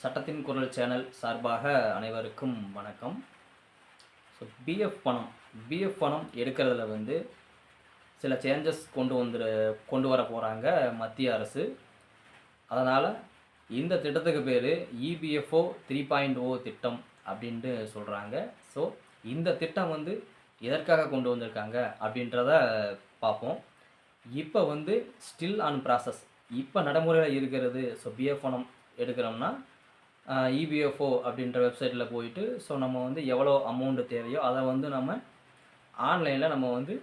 சட்டத்தின் குரல் சேனல் சார்பாக அனைவருக்கும் வணக்கம். ஸோ பிஎஃப் பணம் பிஎஃப் பணம் எடுக்கிறதுல வந்து சில சேஞ்சஸ் கொண்டு வந்துரு கொண்டு வர போகிறாங்க மத்திய அரசு. அதனால் இந்த திட்டத்துக்கு பேர் இபிஎஃப்ஓ த்ரீ பாயிண்ட் ஓ திட்டம் அப்படின்ட்டு சொல்கிறாங்க ஸோ இந்த திட்டம் வந்து எதற்காக கொண்டு வந்திருக்காங்க அப்படின்றத பார்ப்போம் இப்போ வந்து ஸ்டில் ஆன் ப்ராசஸ் இப்போ நடைமுறையில் இருக்கிறது ஸோ பிஎஃப் பணம் எடுக்கிறோம்னா இபிஎஃப்ஓ அப்படின்ற வெப்சைட்டில் போயிட்டு ஸோ நம்ம வந்து எவ்வளோ அமௌண்ட்டு தேவையோ அதை வந்து நம்ம ஆன்லைனில் நம்ம வந்து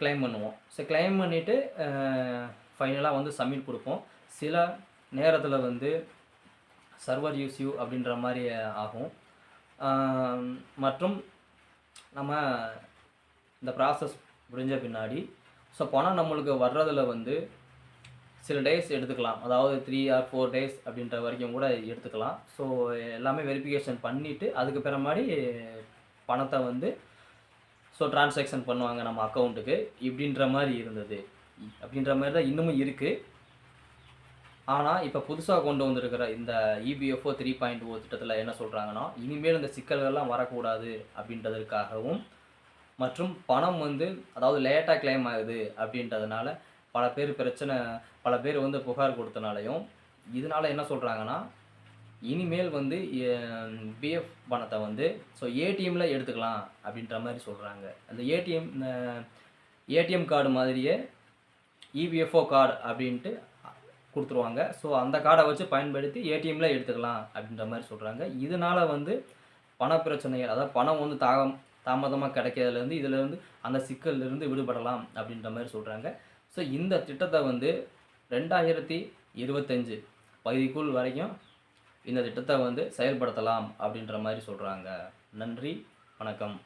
கிளைம் பண்ணுவோம். ஸோ கிளைம் பண்ணிவிட்டு ஃபைனலாக வந்து சப்மிட் கொடுப்போம். சில நேரத்தில் வந்து சர்வர் யூஸ்யூ அப்படின்ற மாதிரி ஆகும். மற்றும் நம்ம இந்த ப்ராசஸ் முடிஞ்ச பின்னாடி ஸோ பணம் நம்மளுக்கு வர்றதில் வந்து சில டேஸ் எடுத்துக்கலாம். அதாவது த்ரீ ஆர் ஃபோர் டேஸ் அப்படின்ற வரைக்கும் கூட எடுத்துக்கலாம். ஸோ எல்லாமே வெரிஃபிகேஷன் பண்ணிவிட்டு அதுக்கு பிறமாடி பணத்தை வந்து ஸோ டிரான்சாக்ஷன் பண்ணுவாங்க நம்ம அக்கௌண்ட்டுக்கு இப்படின்ற மாதிரி இருந்தது. அப்படின்ற மாதிரி தான் இன்னமும் இருக்குது ஆனால் இப்போ புதுசாக கொண்டு வந்திருக்கிற இந்த இபிஎஃப்ஓ த்ரீ பாயிண்ட் ஓ திட்டத்தில் என்ன சொல்கிறாங்கன்னா இனிமேல் இந்த சிக்கல்கள்லாம் வரக்கூடாது அப்படின்றதுக்காகவும் மற்றும் பணம் வந்து அதாவது லேட்டாக கிளைம் ஆகுது அப்படின்றதுனால பல பேர் பிரச்சனை பல பேர் வந்து புகார் கொடுத்தனாலையும் இதனால என்ன சொல்கிறாங்கன்னா இனிமேல் வந்து பிஎஃப் பணத்தை வந்து ஸோ ஏடிஎம்மில் எடுத்துக்கலாம் அப்படின்ற மாதிரி சொல்கிறாங்க அந்த ஏடிஎம் ஏடிஎம் கார்டு மாதிரியே இபிஎஃப்ஓ கார்டு அப்படின்ட்டு கொடுத்துருவாங்க. ஸோ அந்த கார்டை வச்சு பயன்படுத்தி ஏடிஎம்மில் எடுத்துக்கலாம் அப்படின்ற மாதிரி சொல்கிறாங்க இதனால் வந்து பண பிரச்சனைகள் அதாவது பணம் வந்து தாகம் தாமதமாக கிடைக்கிறதுலேருந்து இதிலேருந்து அந்த சிக்கல்லேருந்து விடுபடலாம் அப்படின்ற மாதிரி சொல்கிறாங்க ஸோ இந்த திட்டத்தை வந்து ரெண்டாயிரத்தி இருபத்தஞ்சு பகுதிக்குள் வரைக்கும் இந்த திட்டத்தை வந்து செயல்படுத்தலாம் அப்படின்ற மாதிரி சொல்கிறாங்க நன்றி வணக்கம்.